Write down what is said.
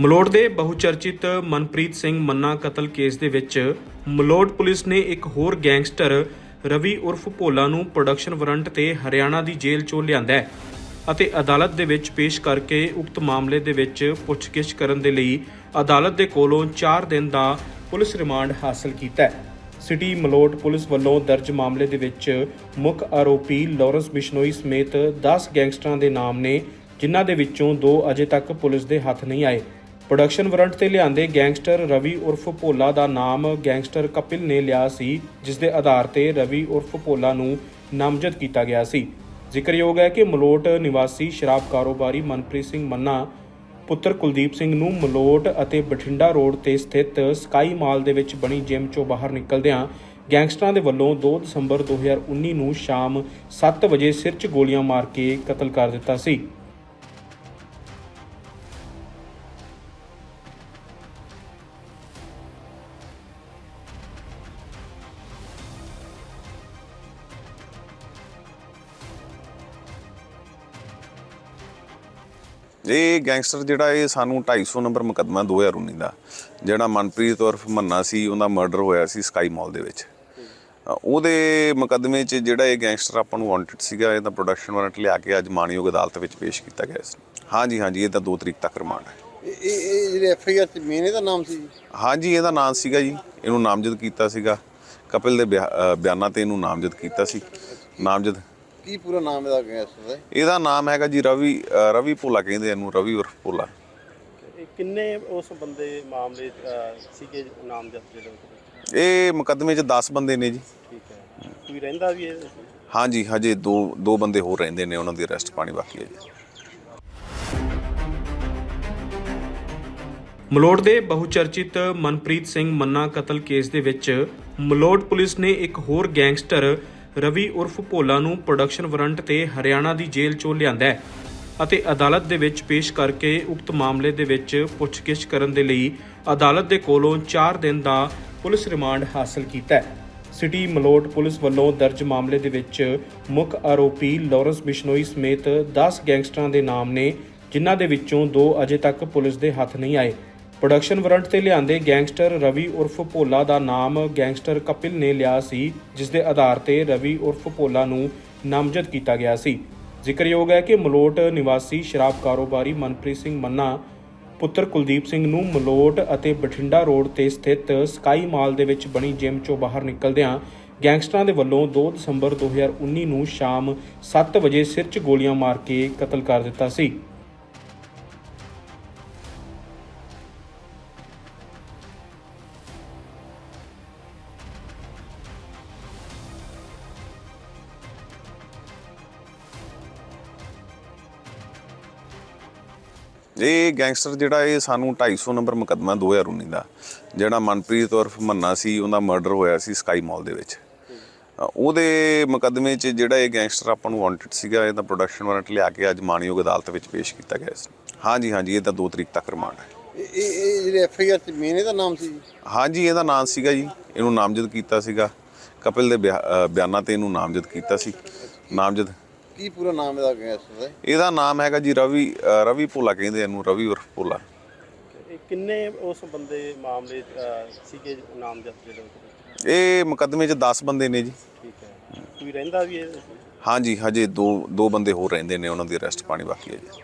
ਮਲੋਟ ਦੇ ਬਹੁਚਰਚਿਤ ਮਨਪ੍ਰੀਤ ਸਿੰਘ ਮੰਨਾ ਕਤਲ ਕੇਸ ਦੇ ਵਿੱਚ ਮਲੋਟ ਪੁਲਿਸ ਨੇ ਇੱਕ ਹੋਰ ਗੈਂਗਸਟਰ ਰਵੀ ਉਰਫ ਭੋਲਾ ਨੂੰ ਪ੍ਰੋਡਕਸ਼ਨ ਵਾਰੰਟ ਤੇ ਹਰਿਆਣਾ ਦੀ ਜੇਲ੍ਹ ਚੋਂ ਲਿਆਂਦਾ ਹੈ ਅਤੇ ਅਦਾਲਤ ਦੇ ਵਿੱਚ ਪੇਸ਼ ਕਰਕੇ ਉਕਤ ਮਾਮਲੇ ਦੇ ਵਿੱਚ ਪੁੱਛਗਿੱਛ ਕਰਨ ਦੇ ਲਈ ਅਦਾਲਤ ਦੇ ਕੋਲੋਂ 4 ਦਿਨ ਦਾ ਪੁਲਿਸ ਰਿਮਾਂਡ ਹਾਸਲ ਕੀਤਾ ਹੈ। ਸਿਟੀ ਮਲੋਟ ਪੁਲਿਸ ਵੱਲੋਂ ਦਰਜ ਮਾਮਲੇ ਦੇ ਵਿੱਚ ਮੁੱਖ ਆਰੋਪੀ ਲਾਰੈਂਸ ਬਿਸ਼ਨੋਈ ਸਮੇਤ 10 ਗੈਂਗਸਟਰਾਂ ਦੇ ਨਾਮ ਨੇ, ਜਿਨ੍ਹਾਂ ਦੇ ਵਿੱਚੋਂ ਦੋ ਅਜੇ ਤੱਕ ਪੁਲਿਸ ਦੇ ਹੱਥ ਨਹੀਂ ਆਏ। ਪ੍ਰੋਡਕਸ਼ਨ ਵਾਰੰਟ ਤੇ ਲਿਆਂਦੇ ਗੈਂਗਸਟਰ ਰਵੀ ਉਰਫ ਭੋਲਾ ਦਾ ਨਾਮ ਗੈਂਗਸਟਰ ਕਪਿਲ ਨੇ ਲਿਆ ਸੀ ਜਿਸ ਦੇ ਆਧਾਰ ਤੇ ਰਵੀ ਉਰਫ ਭੋਲਾ ਨੂੰ ਨਾਮਜ਼ਦ ਕੀਤਾ ਗਿਆ ਸੀ। ਜ਼ਿਕਰਯੋਗ ਹੈ ਕਿ ਮਲੋਟ ਨਿਵਾਸੀ ਸ਼ਰਾਬ ਕਾਰੋਬਾਰੀ ਮਨਪ੍ਰੀਤ ਸਿੰਘ ਮੰਨਾ, ਪੁੱਤਰ ਕੁਲਦੀਪ ਸਿੰਘ ਨੂੰ ਮਲੋਟ ਅਤੇ ਬਠਿੰਡਾ ਰੋਡ ਤੇ ਸਥਿਤ ਸਕਾਈ ਮਾਲ ਦੇ ਵਿੱਚ ਬਣੀ ਜਿਮ ਚੋਂ ਬਾਹਰ ਨਿਕਲਦਿਆਂ ਗੈਂਗਸਟਰਾਂ ਦੇ ਵੱਲੋਂ 2 ਦਸੰਬਰ 2019 ਨੂੰ ਸ਼ਾਮ 7 ਵਜੇ ਸਿਰ 'ਚ ਗੋਲੀਆਂ ਮਾਰ ਕੇ ਕਤਲ ਕਰ ਦਿੱਤਾ ਸੀ। ਇਹ ਗੈਂਗਸਟਰ ਜਿਹੜਾ ਇਹ ਸਾਨੂੰ 250 ਨੰਬਰ ਮੁਕੱਦਮਾ 2019 ਦਾ ਜਿਹੜਾ ਮਨਪ੍ਰੀਤ ਉਰਫ ਮੰਨਾ ਸੀ ਉਹਦਾ ਮਰਡਰ ਹੋਇਆ ਸੀ ਸਕਾਈ ਮਾਲ ਦੇ ਵਿੱਚ। ਉਹਦੇ ਮੁਕੱਦਮੇ 'ਚ ਜਿਹੜਾ ਇਹ ਗੈਂਗਸਟਰ ਆਪਾਂ ਨੂੰ ਵਾਂਟਡ ਸੀਗਾ ਇਹਦਾ ਪ੍ਰੋਡਕਸ਼ਨ ਵਾਰੰਟ ਲਿਆ ਕੇ ਅੱਜ ਮਾਨਯੋਗ ਅਦਾਲਤ ਵਿੱਚ ਪੇਸ਼ ਕੀਤਾ ਗਿਆ ਸੀ ਹਾਂਜੀ ਹਾਂਜੀ ਇਹਦਾ 2 ਤਰੀਕ ਤੱਕ ਰਿਮਾਂਡ ਹੈ। ਇਹ ਇਹ ਇਹ ਜਿਹੜੇ ਐਫ ਆਈ ਆਰ ਚ ਮੇਨ ਇਹਦਾ ਨਾਮ ਸੀ ਜੀ? ਹਾਂਜੀ ਇਹਦਾ ਨਾਮ ਸੀਗਾ ਜੀ। ਇਹਨੂੰ ਨਾਮਜ਼ਦ ਕੀਤਾ ਸੀਗਾ। ਕਪਿਲ ਦੇ ਬਿਆਨਾਂ ਤੇ ਇਹਨੂੰ ਨਾਮਜ਼ਦ ਕੀਤਾ ਸੀ। ਨਾਮਜ਼ਦ ਕੀ ਪੂਰਾ ਨਾਮ ਇਹਦਾ ਗੈਂਗਸਟਰ ਦਾ? ਇਹਦਾ ਨਾਮ ਹੈਗਾ ਜੀ ਰਵੀ ਅ, ਰਵੀ ਭੋਲਾ ਕਹਿੰਦੇ ਇਹਨੂੰ ਰਵੀ ਉਰਫ ਭੋਲਾ। ਇਹ ਕਿੰਨੇ ਉਸ ਬੰਦੇ ਮਾਮਲੇ ਅਹ, ਸੀਗੇ ਨਾਮਜ਼ਦ ਜਿਹੜੇ ਉਹਦੇ? ਵਿੱਚ? ਇਹ ਮੁਕੱਦਮੇ 'ਚ 10 ਬੰਦੇ ਨੇ ਜੀ। ਠੀਕ ਹੈ। ਕੋਈ ਰਹਿੰਦਾ ਵੀ ਇਹ? ਹਾਂਜੀ ਹਜੇ ਦੋ ਦੋ ਬੰਦੇ ਹੋਰ ਰਹਿੰਦੇ ਨੇ ਉਹਨਾਂ ਦੀ ਅਰੈਸਟ ਪਾਣੀ ਬਾਕੀ ਹੈ ਜੀ। ਮਲੋਟ ਦੇ ਬਹੁਚਰਚਿਤ ਮਨਪ੍ਰੀਤ ਸਿੰਘ ਮੰਨਾ ਕਤਲ ਕੇਸ ਦੇ ਵਿੱਚ ਮਲੋਟ ਪੁਲਿਸ ਨੇ ਇੱਕ ਹੋਰ ਗੈਂਗਸਟਰ ਰਵੀ ਉਰਫ ਭੋਲਾ ਨੂੰ ਪ੍ਰੋਡਕਸ਼ਨ ਵਾਰੰਟ ਤੇ ਹਰਿਆਣਾ ਦੀ ਜੇਲ੍ਹ ਚੋਂ ਲਿਆਂਦਾ ਹੈ ਅਤੇ ਅਦਾਲਤ ਦੇ ਵਿੱਚ ਪੇਸ਼ ਕਰਕੇ ਉਕਤ ਮਾਮਲੇ ਦੇ ਵਿੱਚ ਪੁੱਛਗਿੱਛ ਕਰਨ ਦੇ ਲਈ ਅਦਾਲਤ ਦੇ ਕੋਲੋਂ 4 ਦਿਨ ਦਾ ਪੁਲਿਸ ਰਿਮਾਂਡ ਹਾਸਲ ਕੀਤਾ ਹੈ। ਸਿਟੀ ਮਲੋਟ ਪੁਲਿਸ ਵੱਲੋਂ ਦਰਜ ਮਾਮਲੇ ਦੇ ਵਿੱਚ ਮੁੱਖ ਆਰੋਪੀ ਲਾਰੈਂਸ ਬਿਸ਼ਨੋਈ ਸਮੇਤ 10 ਗੈਂਗਸਟਰਾਂ ਦੇ ਨਾਮ ਨੇ, ਜਿਨ੍ਹਾਂ ਦੇ ਵਿੱਚੋਂ ਦੋ ਅਜੇ ਤੱਕ ਪੁਲਿਸ ਦੇ ਹੱਥ ਨਹੀਂ ਆਏ। ਪ੍ਰੋਡਕਸ਼ਨ ਵਾਰੰਟ ਤੇ ਲਿਆਂਦੇ ਗੈਂਗਸਟਰ ਰਵੀ ਉਰਫ ਭੋਲਾ ਦਾ ਨਾਮ ਗੈਂਗਸਟਰ ਕਪਿਲ ਨੇ ਲਿਆ ਸੀ ਜਿਸ ਦੇ ਆਧਾਰ ਤੇ ਰਵੀ ਉਰਫ ਭੋਲਾ ਨੂੰ ਨਾਮਜ਼ਦ ਕੀਤਾ ਗਿਆ ਸੀ। ਜ਼ਿਕਰਯੋਗ ਹੈ ਕਿ ਮਲੋਟ ਨਿਵਾਸੀ ਸ਼ਰਾਬ ਕਾਰੋਬਾਰੀ ਮਨਪ੍ਰੀਤ ਸਿੰਘ ਮੰਨਾ, ਪੁੱਤਰ ਕੁਲਦੀਪ ਸਿੰਘ ਨੂੰ ਮਲੋਟ ਅਤੇ ਬਠਿੰਡਾ ਰੋਡ ਤੇ ਸਥਿਤ ਸਕਾਈ ਮਾਲ ਦੇ ਵਿੱਚ ਬਣੀ ਜਿਮ ਚੋਂ ਬਾਹਰ ਨਿਕਲਦਿਆਂ ਗੈਂਗਸਟਰਾਂ ਦੇ ਵੱਲੋਂ 2 ਦਸੰਬਰ 2019 ਨੂੰ ਸ਼ਾਮ 7 ਵਜੇ ਸਿਰ 'ਚ ਗੋਲੀਆਂ ਮਾਰ ਕੇ ਕਤਲ ਕਰ ਦਿੱਤਾ ਸੀ। ਇਹ ਗੈਂਗਸਟਰ ਜਿਹੜਾ ਇਹ ਸਾਨੂੰ 250 ਨੰਬਰ ਮੁਕੱਦਮਾ 2019 ਦਾ ਜਿਹੜਾ ਮਨਪ੍ਰੀਤ ਉਰਫ ਮੰਨਾ ਸੀ ਉਹਦਾ ਮਰਡਰ ਹੋਇਆ ਸੀ ਸਕਾਈ ਮਾਲ ਦੇ ਵਿੱਚ। ਉਹਦੇ ਮੁਕੱਦਮੇ 'ਚ ਜਿਹੜਾ ਇਹ ਗੈਂਗਸਟਰ ਆਪਾਂ ਨੂੰ ਵਾਂਟਡ ਸੀਗਾ ਇਹਦਾ ਪ੍ਰੋਡਕਸ਼ਨ ਵਾਰੰਟ ਲਿਆ ਕੇ ਅੱਜ ਮਾਨਯੋਗ ਅਦਾਲਤ ਵਿੱਚ ਪੇਸ਼ ਕੀਤਾ ਗਿਆ ਸੀ। ਹਾਂਜੀ ਹਾਂਜੀ ਇਹਦਾ 2 ਤਰੀਕ ਤੱਕ ਰਿਮਾਂਡ ਹੈ। ਇਹ ਇਹ ਇਹ ਜਿਹੜੇ ਐਫ ਆਈ ਆਰ ਚ ਮੇਨ ਇਹਦਾ ਨਾਮ ਸੀ? ਹਾਂਜੀ ਇਹਦਾ ਨਾਮ ਸੀਗਾ ਜੀ। ਇਹਨੂੰ ਨਾਮਜ਼ਦ ਕੀਤਾ ਸੀਗਾ। ਕਪਿਲ ਦੇ ਬਿਆਨਾਂ ਤੇ ਇਹਨੂੰ ਨਾਮਜ਼ਦ ਕੀਤਾ ਸੀ। ਨਾਮਜ਼ਦ ਕੀ ਪੂਰਾ ਨਾਮ ਇਹਦਾ ਗੈਂਗਸਟਰ ਦਾ? ਇਹਦਾ ਨਾਮ ਹੈਗਾ ਜੀ ਰਵੀ ਅ, ਰਵੀ ਭੋਲਾ ਕਹਿੰਦੇ ਇਹਨੂੰ ਰਵੀ ਉਰਫ ਭੋਲਾ। ਇਹ ਕਿੰਨੇ ਉਸ ਬੰਦੇ ਮਾਮਲੇ ਅਹ, ਸੀਗੇ ਨਾਮਜ਼ਦ ਜਿਹੜੇ ਉਹਦੇ ਵਿੱਚ? ਇਹ ਮੁਕੱਦਮੇ 'ਚ 10 ਬੰਦੇ ਨੇ ਜੀ। ਠੀਕ ਹੈ। ਕੋਈ ਰਹਿੰਦਾ ਵੀ ਇਹ? ਹਾਂਜੀ ਹਜੇ ਦੋ ਦੋ ਬੰਦੇ ਹੋਰ ਰਹਿੰਦੇ ਨੇ ਉਹਨਾਂ ਦੀ ਅਰੈਸਟ ਪਾਣੀ ਬਾਕੀ ਹੈ ਜੀ।